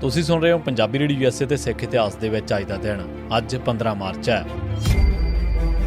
ਤੁਸੀਂ ਸੁਣ ਰਹੇ ਹੋ ਪੰਜਾਬੀ ਰੇਡੀਓ ਯੂਐਸਏ ਤੇ ਸਿੱਖ ਇਤਿਹਾਸ ਦੇ ਵਿੱਚ ਅੱਜ ਦਾ ਦਿਨ। ਅੱਜ 15 ਮਾਰਚ ਹੈ।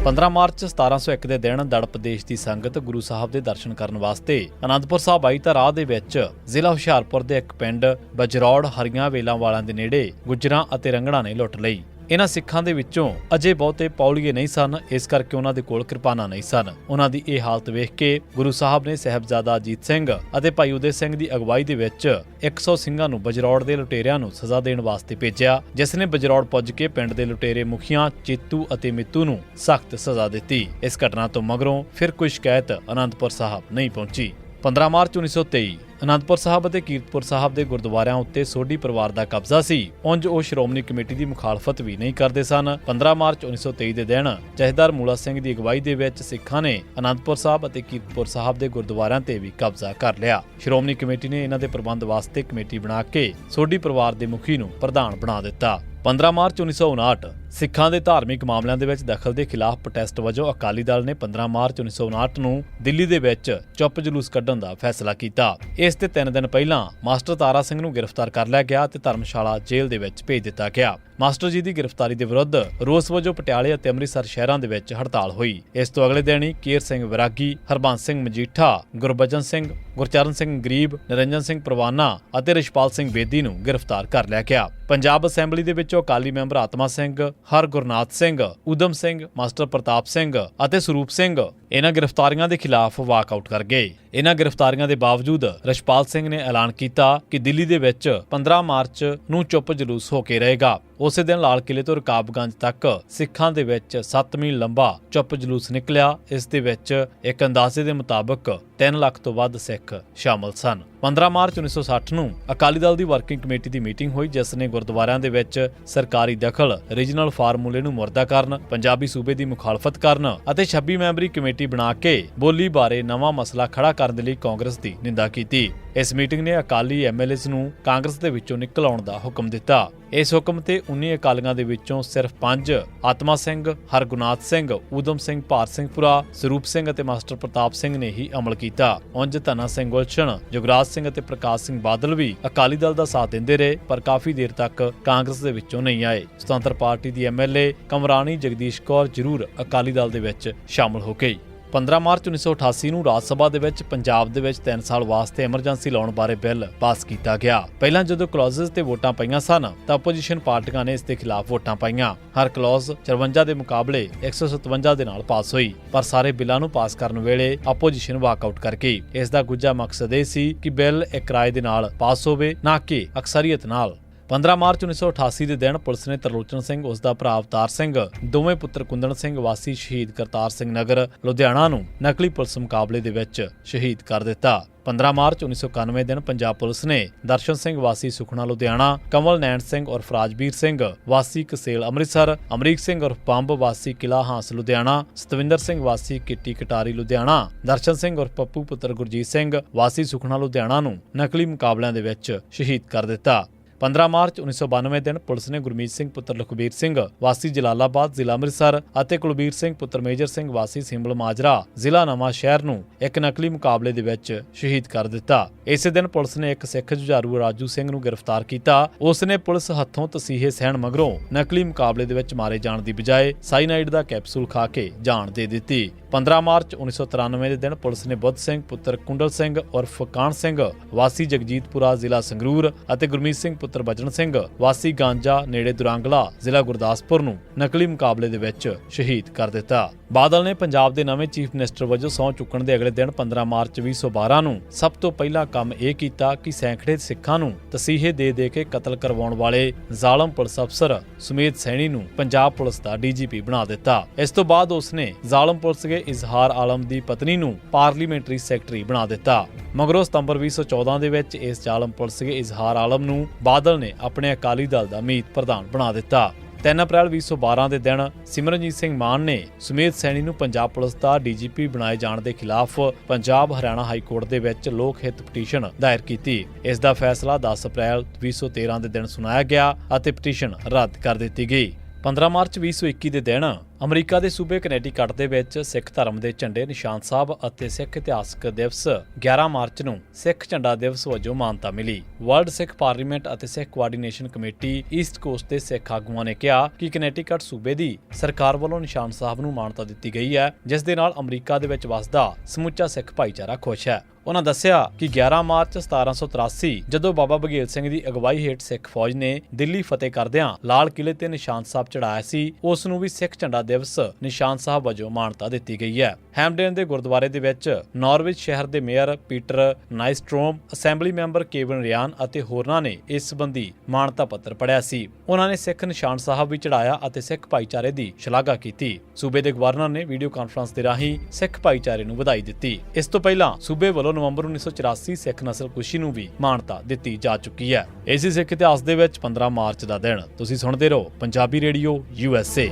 15 ਮਾਰਚ 1701 ਦੇ ਦਿਨ ਦੜ ਪ੍ਰਦੇਸ਼ ਦੀ ਸੰਗਤ ਗੁਰੂ ਸਾਹਿਬ ਦੇ ਦਰਸ਼ਨ ਕਰਨ ਵਾਸਤੇ ਅਨੰਦਪੁਰ ਸਾਹਿਬ ਆਈ ਤਾਂ ਰਾਹ ਦੇ ਵਿੱਚ ਜ਼ਿਲ੍ਹਾ ਹੁਸ਼ਿਆਰਪੁਰ ਦੇ ਇੱਕ ਪਿੰਡ ਬਜਰੌੜ ਹਰੀਆਂ ਵੇਲਾਂ ਵਾਲਾਂ ਦੇ ਨੇੜੇ ਗੁੱਜਰਾਂ ਅਤੇ ਰੰਗੜਾਂ ਨੇ ਲੁੱਟ ਲਈ। ਇਹਨਾਂ ਸਿੱਖਾਂ ਦੇ ਵਿੱਚੋਂ ਅਜੇ ਬਹੁਤੇ ਪੌਲੀਏ ਨਹੀਂ ਸਨ, ਇਸ ਕਰਕੇ ਉਹਨਾਂ ਦੇ ਕੋਲ ਕਿਰਪਾਨਾਂ ਨਹੀਂ ਸਨ। ਉਹਨਾਂ ਦੀ ਇਹ ਹਾਲਤ ਵੇਖ ਕੇ ਗੁਰੂ ਸਾਹਿਬ ਨੇ ਸਹਿਬਜ਼ਾਦਾ ਅਜੀਤ ਸਿੰਘ ਅਤੇ ਭਾਈ ਉਦੇ ਸਿੰਘ ਦੀ ਅਗਵਾਈ ਦੇ ਵਿੱਚ 100 ਸਿੰਘਾਂ ਨੂੰ ਬਜਰੌੜ ਦੇ ਲੁਟੇਰਿਆਂ ਨੂੰ ਸਜ਼ਾ ਦੇਣ ਵਾਸਤੇ ਭੇਜਿਆ, ਜਿਸ ਨੇ ਬਜਰੌੜ ਪੁੱਜ ਕੇ ਪਿੰਡ ਦੇ ਲੁਟੇਰੇ ਮੁਖੀਆਂ ਚੇਤੂ ਅਤੇ ਮਿੱਤੂ ਨੂੰ ਸਖਤ ਸਜ਼ਾ ਦਿੱਤੀ। ਇਸ ਘਟਨਾ ਤੋਂ ਮਗਰੋਂ ਫਿਰ ਕੋਈ ਸ਼ਿਕਾਇਤ ਅਨੰਦਪੁਰ ਸਾਹਿਬ ਨਹੀਂ ਪਹੁੰਚੀ। 15 ਮਾਰਚ 1923 ਅਨੰਦਪੁਰ ਸਾਹਿਬ ਅਤੇ ਕੀਰਤਪੁਰ ਸਾਹਿਬ ਦੇ ਗੁਰਦੁਆਰਿਆਂ ਉੱਤੇ ਸੋਢੀ ਪਰਿਵਾਰ ਦਾ ਕਬਜ਼ਾ ਸੀ। ਉਂਝ ਉਹ ਸ਼੍ਰੋਮਣੀ ਕਮੇਟੀ ਦੀ ਮੁਖਾਲਫਤ ਵੀ ਨਹੀਂ ਕਰਦੇ ਸਨ। 15 ਮਾਰਚ 1923 ਦੇ ਦਿਨ ਜਥੇਦਾਰ ਮੂਲਾ ਸਿੰਘ ਦੀ ਅਗਵਾਈ ਦੇ ਵਿੱਚ ਸਿੱਖਾਂ ਨੇ ਅਨੰਦਪੁਰ ਸਾਹਿਬ ਅਤੇ ਕੀਰਤਪੁਰ ਸਾਹਿਬ ਦੇ ਗੁਰਦੁਆਰਿਆਂ ਤੇ ਵੀ ਕਬਜ਼ਾ ਕਰ ਲਿਆ। ਸ਼੍ਰੋਮਣੀ ਕਮੇਟੀ ਨੇ ਇਹਨਾਂ ਦੇ ਪ੍ਰਬੰਧ ਵਾਸਤੇ ਕਮੇਟੀ ਬਣਾ ਕੇ ਸੋਢੀ ਪਰਿਵਾਰ ਦੇ ਮੁਖੀ ਨੂੰ ਪ੍ਰਧਾਨ ਬਣਾ ਦਿੱਤਾ। 15 ਮਾਰਚ 1959 ਸਿੱਖਾਂ ਦੇ ਧਾਰਮਿਕ ਮਾਮਲਿਆਂ ਦੇ ਵਿੱਚ ਦਖਲ ਦੇ ਖਿਲਾਫ ਪ੍ਰੋਟੈਸਟ ਵਜੋਂ ਅਕਾਲੀ ਦਲ ਨੇ 15 ਮਾਰਚ 1959 ਨੂੰ ਦਿੱਲੀ ਦੇ ਵਿੱਚ ਚੁੱਪ ਜਲੂਸ ਕੱਢਣ ਦਾ ਫੈਸਲਾ ਕੀਤਾ। ਇਸ ਤੇ 3 ਦਿਨ ਪਹਿਲਾਂ ਮਾਸਟਰ ਤਾਰਾ ਸਿੰਘ ਨੂੰ ਗ੍ਰਿਫਤਾਰ ਕਰ ਲਿਆ ਗਿਆ ਤੇ ਧਰਮਸ਼ਾਲਾ ਜੇਲ੍ਹ ਦੇ ਵਿੱਚ ਭੇਜ ਦਿੱਤਾ ਗਿਆ। ਮਾਸਟਰ ਜੀ ਦੀ ਗ੍ਰਿਫਤਾਰੀ ਦੇ ਵਿਰੁੱਧ ਰੋਸ ਵਜੋਂ ਪਟਿਆਲੇ ਅਤੇ ਅੰਮ੍ਰਿਤਸਰ ਸ਼ਹਿਰਾਂ ਦੇ ਵਿੱਚ ਹੜਤਾਲ ਹੋਈ। ਇਸ ਤੋਂ ਅਗਲੇ ਦਿਨ ਹੀ ਕੇਰ ਸਿੰਘ ਵਿਰਾਗੀ, ਹਰਬੰਸ ਸਿੰਘ ਮਜੀਠਾ, ਗੁਰਬਚਨ ਸਿੰਘ, ਗੁਰਚਰਨ ਸਿੰਘ ਗਰੀਬ, ਨਿਰੰਜਨ ਸਿੰਘ ਪ੍ਰਵਾਨਾ ਅਤੇ ਰਿਸ਼ਪਾਲ ਸਿੰਘ ਬੇਦੀ ਨੂੰ ਗ੍ਰਿਫਤਾਰ ਕਰ ਲਿਆ ਗਿਆ। ਪੰਜਾਬ ਅਸੈਂਬਲੀ ਦੇ ਵਿੱਚੋਂ ਅਕਾਲੀ ਮੈਂਬਰ ਆਤਮਾ ਸਿੰਘ ਹਰ ਗੁਰਨਾਥ ਸਿੰਘ ਉਦਮ ਸਿੰਘ ਮਾਸਟਰ ਪ੍ਰਤਾਪ ਸਿੰਘ ਅਤੇ ਸਰੂਪ ਸਿੰਘ। ਇਹਨਾਂ ਗ੍ਰਿਫਤਾਰੀਆਂ ਦੇ ਖਿਲਾਫ ਵਾਕਆਊਟ ਕਰ ਗਏ। ਇਹਨਾਂ ਗ੍ਰਿਫਤਾਰੀਆਂ ਦੇ ਬਾਵਜੂਦ ਰਸ਼ਪਾਲ ਸਿੰਘ ਨੇ ਐਲਾਨ ਕੀਤਾ ਕਿ ਦਿੱਲੀ ਦੇ ਵਿੱਚ 15 ਮਾਰਚ ਨੂੰ ਚੁੱਪ ਜਲੂਸ ਹੋ ਕੇ ਰਹੇਗਾ। ਉਸੇ ਦਿਨ ਲਾਲ ਕਿਲੇ ਤੋਂ ਰਕਾਬਗੰਜ ਤੱਕ ਸਿੱਖਾਂ ਦੇ ਵਿੱਚ 7 ਮੀਲ ਲੰਬਾ ਚੁੱਪ ਜਲੂਸ ਨਿਕਲਿਆ। ਇਸ ਦੇ ਵਿੱਚ ਇੱਕ ਅੰਦਾਜ਼ੇ ਦੇ ਮੁਤਾਬਕ 3 ਲੱਖ ਤੋਂ ਵੱਧ ਸਿੱਖ ਸ਼ਾਮਲ ਸਨ। 15 ਮਾਰਚ 1960 ਨੂੰ ਅਕਾਲੀ ਦਲ ਦੀ ਵਰਕਿੰਗ ਕਮੇਟੀ ਦੀ ਮੀਟਿੰਗ ਹੋਈ, ਜਿਸ ਨੇ ਗੁਰਦੁਆਰਿਆਂ ਦੇ ਵਿੱਚ ਸਰਕਾਰੀ ਦਖਲ ਰੀਜਨਲ ਫਾਰਮੂਲੇ ਨੂੰ ਮੁਰਦਾ ਕਰਨ, ਪੰਜਾਬੀ ਸੂਬੇ ਦੀ ਮੁਖਾਲਫਤ ਕਰਨ ਅਤੇ 26 ਮੈਂਬਰੀ ਕਮੇਟੀ ਬਣਾ ਕੇ ਬੋਲੀ ਬਾਰੇ ਨਵਾਂ ਮਸਲਾ ਖੜਾ ਕਰਨ ਦੇ ਲਈ ਕਾਂਗਰਸ ਦੀ ਨਿੰਦਾ ਕੀਤੀ। ਇਸ ਮੀਟਿੰਗ ਨੇ ਅਕਾਲੀ ਐਮਐਲਏਸ ਨੂੰ ਕਾਂਗਰਸ ਦੇ ਵਿੱਚੋਂ ਨਿਕਲ ਆਉਣ ਦਾ ਹੁਕਮ ਦਿੱਤਾ। ਇਸ ਹੁਕਮ ਤੇ 19 ਅਕਾਲੀਆਂ ਦੇ ਵਿੱਚੋਂ ਸਿਰਫ 5 ਆਤਮਾ ਸਿੰਘ, ਹਰਗੁਨਾਥ ਸਿੰਘ ਊਦਮ ਸਿੰਘ, ਭਾਰ ਸਿੰਘਪੁਰਾ ਸਰੂਪ ਸਿੰਘ ਅਤੇ ਮਾਸਟਰ ਪ੍ਰਤਾਪ ਸਿੰਘ ਨੇ ਹੀ ਅਮਲ ਕੀਤਾ। ਉਂਝ ਧਨਾ ਸਿੰਘ ਗੁਲਸ਼ਨ, ਜੁਗਰਾਜ ਸਿੰਘ ਅਤੇ ਪ੍ਰਕਾਸ਼ ਸਿੰਘ ਬਾਦਲ ਵੀ ਅਕਾਲੀ ਦਲ ਦਾ ਸਾਥ ਦਿੰਦੇ ਰਹੇ, ਪਰ ਕਾਫੀ ਦੇਰ ਤੱਕ ਕਾਂਗਰਸ ਦੇ ਵਿੱਚੋਂ ਨਹੀਂ ਆਏ। ਸੁਤੰਤਰ ਪਾਰਟੀ ਦੀ ਐਮਐਲਏ ਕਮਰਾਣੀ ਜਗਦੀਸ਼ ਕੌਰ ਜ਼ਰੂਰ ਅਕਾਲੀ ਦਲ ਦੇ ਵਿੱਚ ਸ਼ਾਮਲ ਹੋ ਗਈ। 15 ਮਾਰਚ 1988 ਨੂੰ ਰਾਜ ਸਭਾ ਦੇ ਵਿੱਚ, ਪੰਜਾਬ ਦੇ ਵਿੱਚ 3 ਸਾਲ ਵਾਸਤੇ ਐਮਰਜੈਂਸੀ ਲਾਉਣ ਬਾਰੇ ਬਿੱਲ ਪਾਸ ਕੀਤਾ ਗਿਆ। ਪਹਿਲਾਂ ਜਦੋਂ ਕਲੌਜ਼ਸ ਤੇ ਵੋਟਾਂ ਪਈਆਂ ਸਨ, ਤਾਂ ਆਪੋਜੀਸ਼ਨ ਪਾਰਟੀਆਂ ਨੇ ਇਸ ਦੇ ਖਿਲਾਫ ਵੋਟਾਂ ਪਾਈਆਂ। ਹਰ ਕਲੌਜ਼ 54 ਦੇ ਮੁਕਾਬਲੇ 157 ਦੇ ਨਾਲ ਪਾਸ ਹੋਈ, ਪਰ ਸਾਰੇ ਬਿੱਲਾਂ ਨੂੰ ਪਾਸ ਕਰਨ ਵੇਲੇ ਆਪੋਜੀਸ਼ਨ ਵਾਕਆਊਟ ਕਰ ਗਈ। ਇਸ ਦਾ ਗੁੱਜਾ ਮਕਸਦ ਇਹ ਸੀ ਕਿ ਬਿੱਲ ਇੱਕ ਰਾਏ ਦੇ ਨਾਲ ਪਾਸ ਹੋਵੇ, ਨਾ ਕਿ ਅਕਸਰੀਅਤ ਨਾਲ। 15 ਮਾਰਚ 1988 ਦੇ ਦਿਨ ਪੁਲਿਸ ਨੇ ਤਰਲੋਚਨ ਸਿੰਘ, ਉਸ ਦਾ ਭਰਾ ਅਵਤਾਰ ਸਿੰਘ, ਦੋਵੇਂ ਪੁੱਤਰ ਕੁੰਦਨ ਸਿੰਘ, ਵਾਸੀ ਸ਼ਹੀਦ ਕਰਤਾਰ ਸਿੰਘ ਨਗਰ, ਲੁਧਿਆਣਾ ਨੂੰ ਨਕਲੀ ਪੁਲਿਸ ਮੁਕਾਬਲੇ ਦੇ ਵਿੱਚ ਸ਼ਹੀਦ ਕਰ ਦਿੱਤਾ। 15 ਮਾਰਚ 1991 ਦਿਨ ਪੰਜਾਬ ਪੁਲਿਸ ਨੇ ਦਰਸ਼ਨ ਸਿੰਘ, ਵਾਸੀ ਸੁਖਣਾ ਲੁਧਿਆਣਾ, ਕਮਲ ਨੈਣ ਸਿੰਘ ਉਰਫ ਫਰਾਜਬੀਰ ਸਿੰਘ, ਵਾਸੀ ਕਸੇਲ ਅੰਮ੍ਰਿਤਸਰ, ਅਮਰੀਕ ਸਿੰਘ ਉਰਫ ਪੰਬ ਵਾਸੀ ਕਿਲਾ ਹਾਂਸ, ਲੁਧਿਆਣਾ, ਸਤਵਿੰਦਰ ਸਿੰਘ, ਵਾਸੀ ਕਿੱਟੀ ਕਟਾਰੀ, ਲੁਧਿਆਣਾ, ਦਰਸ਼ਨ ਸਿੰਘ ਉਰਫ ਪੱਪੂ ਪੁੱਤਰ ਗੁਰਜੀਤ ਸਿੰਘ, ਵਾਸੀ ਸੁਖਣਾ ਲੁਧਿਆਣਾ ਨੂੰ ਨਕਲੀ ਮੁਕਾਬਲਿਆਂ ਦੇ ਵਿੱਚ ਸ਼ਹੀਦ ਕਰ ਦਿੱਤਾ। 15 ਮਾਰਚ 1992 ਦਿਨ ਪੁਲਿਸ ਨੇ ਗੁਰਮੀਤ ਸਿੰਘ, ਪੁੱਤਰ ਲਖਬੀਰ ਸਿੰਘ, ਵਾਸੀ ਜਲਾਲਾਬਾਦ, ਜ਼ਿਲ੍ਹਾ ਅੰਮ੍ਰਿਤਸਰ ਅਤੇ ਕੁਲਬੀਰ ਸਿੰਘ, ਪੁੱਤਰ ਮੇਜਰ ਸਿੰਘ, ਵਾਸੀ ਸਿੰਬਲ ਮਾਜਰਾ, ਜ਼ਿਲ੍ਹਾ ਨਵਾਂ ਸ਼ਹਿਰ ਨੂੰ ਇੱਕ ਨਕਲੀ ਮੁਕਾਬਲੇ ਦੇ ਵਿੱਚ ਸ਼ਹੀਦ ਕਰ ਦਿੱਤਾ। ਇਸੇ ਦਿਨ ਪੁਲਿਸ ਨੇ ਇੱਕ ਸਿੱਖ ਜੁਝਾਰੂ ਰਾਜੂ ਸਿੰਘ ਨੂੰ ਗ੍ਰਿਫਤਾਰ ਕੀਤਾ। ਉਸ ਨੇ ਪੁਲਿਸ ਹੱਥੋਂ ਤਸੀਹੇ ਸਹਿਣ ਮਗਰੋਂ ਨਕਲੀ ਮੁਕਾਬਲੇ ਦੇ ਵਿੱਚ ਮਾਰੇ ਜਾਣ ਦੀ ਬਜਾਏ ਸਾਈਨਾਈਡ ਦਾ ਕੈਪਸੂਲ ਖਾ ਕੇ ਜਾਨ ਦੇ ਦਿੱਤੀ। 15 ਮਾਰਚ 1993 ਦੇ ਦਿਨ ਪੁਲਿਸ ਨੇ ਬੁੱਧ ਸਿੰਘ, ਪੁੱਤਰ ਕੁੰਡਲ ਸਿੰਘ, ਉਰਫ ਕਾਨ ਸਿੰਘ, ਵਾਸੀ ਜਗਜੀਤਪੁਰਾ ਜ਼ਿਲ੍ਹਾ ਸੰਗਰੂਰ ਅਤੇ ਗੁਰਮੀਤ ਸਿੰਘ ਪੁੱਤਰ ਸਿੰਘ, ਵਾਸੀ ਗਾਂਜਾ, ਨੇੜੇ ਦੁਰਾਂਗਲਾ, ਜ਼ਿਲ੍ਹਾ ਗੁਰਦਾਸਪੁਰ ਨੂੰ ਨਕਲੀ ਮੁਕਾਬਲੇ ਦੇ ਵਿੱਚ ਸ਼ਹੀਦ ਕਰ ਦਿੱਤਾ। ਬਾਦਲ ਨੇ ਪੰਜਾਬ ਦੇ ਨਵੇਂ ਚੀਫ ਮਿਨਿਸਟਰ ਵਜੋਂ ਸਹੁੰ ਚੁੱਕਣ ਦੇ ਅਗਲੇ ਦਿਨ 15 ਮਾਰਚ 2012 ਨੂੰ ਸਭ ਤੋਂ ਪਹਿਲਾ ਕੰਮ ਇਹ ਕੀਤਾ ਕਿ ਸੈਂਕੜੇ ਸਿੱਖਾਂ ਨੂੰ ਤਸੀਹੇ ਦੇ ਦੇ ਕੇ ਕਤਲ ਕਰਵਾਉਣ ਵਾਲੇ ਜ਼ਾਲਮ ਪੁਲਿਸ ਅਫਸਰ ਸੁਮੇਧ ਸੈਣੀ ਨੂੰ ਪੰਜਾਬ ਪੁਲਿਸ ਦਾ ਡੀਜੀਪੀ ਬਣਾ ਦਿੱਤਾ। ਇਸ ਤੋਂ ਬਾਅਦ ਉਸਨੇ ਜ਼ਾਲਮ ਪੁਲਿਸ ਦੇ ਇਜ਼ਹਾਰ ਆਲਮ ਦੀ ਪਤਨੀ ਨੂੰ ਪਾਰਲੀਮੈਂਟਰੀ ਸੈਕਟਰੀ ਬਣਾ ਦਿੱਤਾ। ਮਗਰੋਂ ਸਤੰਬਰ 2014 ਦੇ ਵਿੱਚ ਇਸ ਜ਼ਾਲਮ ਪੁਲਿਸ ਦੇ ਇਜ਼ਹਾਰ ਆਲਮ ਨੂੰ ਬਾਦਲ ਨੇ ਆਪਣੇ ਅਕਾਲੀ ਦਲ ਦਾ ਮੀਤ ਪ੍ਰਧਾਨ ਬਣਾ ਦਿੱਤਾ। 3 ਅਪ੍ਰੈਲ 2012 ਦੇ ਦਿਨ ਸਿਮਰਨਜੀਤ ਸਿੰਘ ਮਾਨ ਨੇ ਸੁਮੇਧ ਸੈਣੀ ਨੂੰ ਪੰਜਾਬ ਪੁਲਿਸ ਦਾ ਡੀਜੀਪੀ ਬਣਾਏ ਜਾਣ ਦੇ ਖਿਲਾਫ ਪੰਜਾਬ ਹਰਿਆਣਾ ਹਾਈ ਕੋਰਟ ਦੇ ਵਿੱਚ ਲੋਕ ਹਿੱਤ ਪਟੀਸ਼ਨ ਦਾਇਰ ਕੀਤੀ। ਇਸ ਦਾ ਫੈਸਲਾ 10 ਅਪ੍ਰੈਲ 2013 ਦੇ ਦਿਨ ਸੁਣਾਇਆ ਗਿਆ ਅਤੇ ਪਟੀਸ਼ਨ ਰੱਦ ਕਰ ਦਿੱਤੀ ਗਈ। 15 ਮਾਰਚ 2021 ਦੇ ਦਿਨ ਅਮਰੀਕਾ ਦੇ ਸੂਬੇ ਕਨੈਟੀਕਟ ਦੇ ਵਿੱਚ ਸਿੱਖ ਧਰਮ ਦੇ ਝੰਡੇ ਨਿਸ਼ਾਨ ਸਾਹਿਬ ਅਤੇ ਸਿੱਖ ਇਤਿਹਾਸਕ ਦਿਵਸ 11 ਮਾਰਚ ਨੂੰ ਸਿੱਖ ਝੰਡਾ ਦਿਵਸ ਵਜੋਂ ਮਾਨਤਾ ਮਿਲੀ। ਵਰਲਡ ਸਿੱਖ ਪਾਰਲੀਮੈਂਟ ਅਤੇ Sikh Coordination Committee East Coast ਦੇ ਸਿੱਖ ਆਗੂਆਂ ਨੇ ਕਿਹਾ ਕਿ ਕਨੈਟੀਕਟ ਸੂਬੇ ਦੀ ਸਰਕਾਰ ਵੱਲੋਂ ਨਿਸ਼ਾਨ ਸਾਹਿਬ ਨੂੰ ਮਾਨਤਾ ਦਿੱਤੀ ਗਈ ਹੈ, ਜਿਸ ਦੇ ਨਾਲ ਅਮਰੀਕਾ ਦੇ ਵਿੱਚ ਵਸਦਾ ਸਮੁੱਚਾ ਸਿੱਖ ਭਾਈਚਾਰਾ ਖੁਸ਼ ਹੈ। ਉਹਨਾਂ ਦੱਸਿਆ ਕਿ 11 ਮਾਰਚ 1783 ਜਦੋਂ ਬਾਬਾ ਬਘੇਲ ਸਿੰਘ ਦੀ ਅਗਵਾਈ ਹੇਠ ਸਿੱਖ ਫੌਜ ਨੇ ਦਿੱਲੀ ਫਤਿਹ ਕਰਦਿਆਂ ਲਾਲ ਕਿਲੇ ਤੇ ਨਿਸ਼ਾਨ ਸਾਹਿਬ ਚੜਾਇਆ ਸੀ, ਉਸ ਨੂੰ ਵੀ ਸਿੱਖ ਝੰਡਾ ਦਿਵਸ ਨਿਸ਼ਾਨ ਸਾਹਿਬ ਵਜੋਂ ਮਾਨਤਾ ਦਿੱਤੀ ਗਈ ਹੈ। ਹੈਮਡਨ ਦੇ ਗੁਰਦੁਆਰੇ ਦੇ ਵਿੱਚ ਨਾਰਵਿਚ ਸ਼ਹਿਰ ਦੇ mayor Peter Nystrom, assembly member Kevin Ryan ਅਤੇ ਹੋਰਨਾਂ ਨੇ ਇਸ ਸੰਬੰਧੀ ਮਾਨਤਾ ਪੱਤਰ ਪੜਿਆ ਸੀ। ਉਹਨਾਂ ਨੇ ਸਿੱਖ ਨਿਸ਼ਾਨ ਸਾਹਿਬ ਵੀ ਚੜਾਇਆ ਅਤੇ ਸਿੱਖ ਭਾਈਚਾਰੇ ਦੀ ਸ਼ਲਾਘਾ ਕੀਤੀ। ਸੂਬੇ ਦੇ ਗਵਰਨਰ ਨੇ ਵੀਡੀਓ ਕਾਨਫਰੰਸ ਦੇ ਰਾਹੀਂ ਸਿੱਖ ਭਾਈਚਾਰੇ ਨੂੰ ਵਧਾਈ ਦਿੱਤੀ। ਇਸ ਤੋਂ ਪਹਿਲਾਂ ਸੂਬੇ ਵੱਲੋਂ ਨਵੰਬਰ 1984 ਸਿੱਖ ਨਸਲਕੁਸ਼ੀ ਨੂੰ ਵੀ ਮਾਨਤਾ ਦਿੱਤੀ ਜਾ ਚੁੱਕੀ ਹੈ। ਇਸੇ ਸਿੱਖ ਇਤਿਹਾਸ ਦੇ ਵਿੱਚ 15 ਮਾਰਚ ਦਾ ਦਿਨ। ਤੁਸੀਂ ਸੁਣਦੇ ਰਹੋ Punjabi radio, U S A.